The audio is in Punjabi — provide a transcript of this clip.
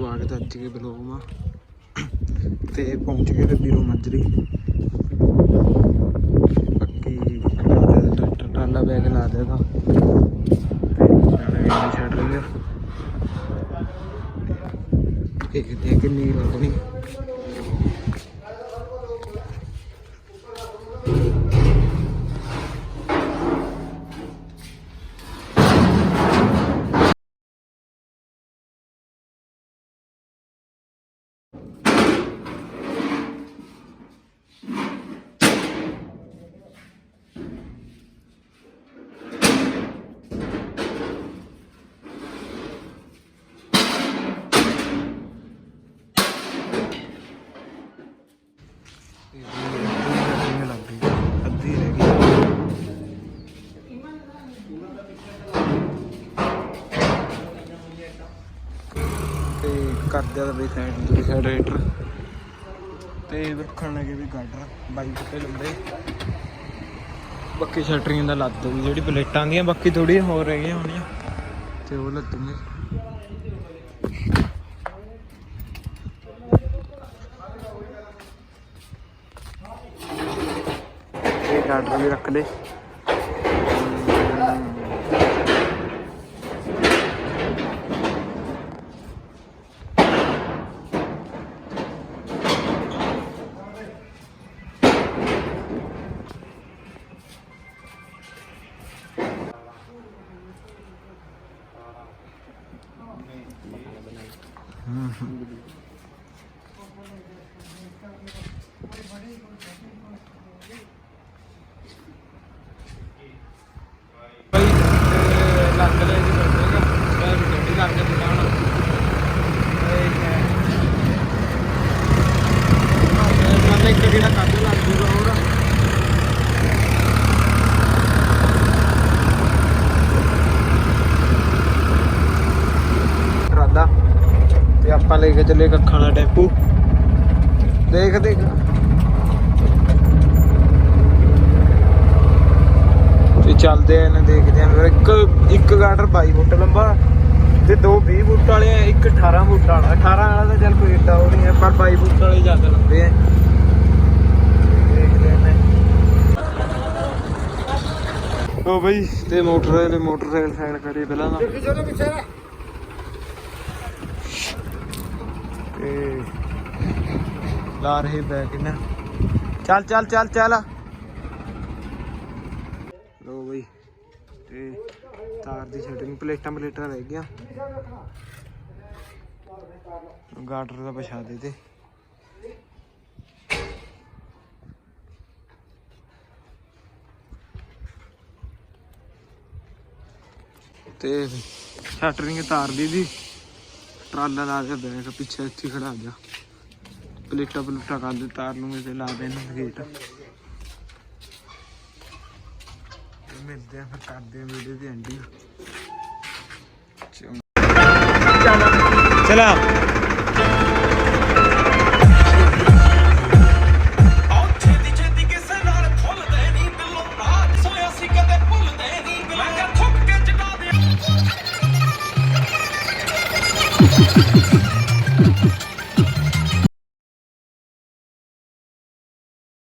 ਸਵਾਗਤ ਹੈ ਅੱਜ ਦੇ ਬਲੌਗ ਮਾ। ਤੇ ਪਹੁੰਚ ਗਏ ਤੇ ਵੀਰੋ ਮੱਜਰੀ। ਬਾਕੀ ਟਰੈਕਟਰ, ਟਰਾਲਾ ਬੈਗ ਲਾ ਦੇਗਾ ਤੇ ਜਾਣੇ ਛੱਡ ਰਹੀ ਆ। ਦੇਖਦੇ ਆ, ਕਿੰਨੀ ਲੱਗਣੀ ਤੇ ਕਰਦਿਆ ਦਾ ਬਈ ਸਾਈਡ ਦੂਜੀ ਸਾਈਡ ਰੇਟਰ ਤੇ ਰੱਖਣ ਲੱਗੇ ਵੀ ਗਾਡਰ ਬਾਈ ਫੁੱਟੇ ਲੰਬੇ। ਬਾਕੀ ਸ਼ਟਰਿੰਗ ਦਾ ਲੱਦ ਵੀ, ਜਿਹੜੀ ਪਲੇਟਾਂ ਦੀਆਂ ਬਾਕੀ ਥੋੜੀਆਂ ਹੋਰ ਰਹਿ ਗਈਆਂ ਹੋਣੀਆਂ। ਤੇ ਉਹ ਲੱਦੂਗੇ। ਇਹ ਗਾਡਰ ਵੀ ਰੱਖ ਲੈ। ਬਈ ਤੇ ਲੱਗ ਲੈ ਜੀ ਬੈਠੇਗਾ ਮੈਂ ਗੱਡੀ ਕਰਕੇ ਦਿਖਾਉਣਾ ਮੈਂ ਇੱਕ ਜਿਹੜਾ ਕੱਢ ਲੱਗ ਜੂਗਾ ਹੋਰ ਰਾਦਾ ਤੇ ਆਪਾਂ ਲੈ ਕੇ ਚੱਲੇ ਕੱਖਾਂ ਦਾ ਟੈਂਪੂ। ਦੇਖ ਤੇ ਚੱਲਦੇ ਆ ਇਹਨਾਂ ਦੇਖਦੇ ਆ। ਫਿਰ ਇੱਕ ਇੱਕ ਗਾਰਡਰ 22 ਫੁੱਟ ਲੰਬਾ ਤੇ ਦੋ 20 ਫੁੱਟ ਵਾਲੇ ਆ, ਇੱਕ 18 ਫੁੱਟ ਵਾਲਾ। 18 ਵਾਲਾ ਤਾਂ ਚੱਲ ਕੋਈ ਏਡਾ ਉਹ ਨਹੀਂ ਹੈ, ਪਰ 22 ਫੁੱਟ ਵਾਲੇ ਜ਼ਿਆਦਾ ਲੰਬੇ ਆ। ਦੇਖਦੇ ਨੇ ਉਹ ਬਈ, ਤੇ ਮੋਟਰਸਾਈਕਲ ਮੋਟਰਸਾਈਕਲ ਸਾਈਡ ਕਰੀ ਪਹਿਲਾਂ ਤਾਂ। ਤੇ ਲਾ ਰਹੇ ਬੈਕ ਇਹਨਾਂ। ਚੱਲ ਚੱਲ ਚੱਲ ਚੱਲ। ਲੋ ਬਈ, ਤੇ ਤਾਰ ਦੀ ਸੈਟਿੰਗ ਪਲੇਟਾਂ ਪਲੇਟਾਂ ਰਹਿ ਗਈਆਂ। ਗਾਰਡਰ ਦਾ ਪਛਾ ਦੇ ਤੇ। ਤੇ ਸ਼ਟਰਿੰਗ ਤਾਰ ਦੀ ਦੀ ਟਰਾਲਾ ਲਾ ਕੇ ਬੈਕ ਪਿੱਛੇ ਇੱਥੇ ਖੜਾ ਜਾ। ਪਲੇਟਾਂ ਪਲੂਟਾਂ ਕਰ ਦੇ, ਤਾਰ ਲੂੰਗੇ ਤੇ ਲਾ ਦੇਣਾ ਗੇਟ ਮਿਲਦੇ ਆ, ਫਿਰ ਕਰਦੇ ਆ ਵੀਡੀਓ ਦੀ ਐਂਡਿੰਗ ਚਲਾ।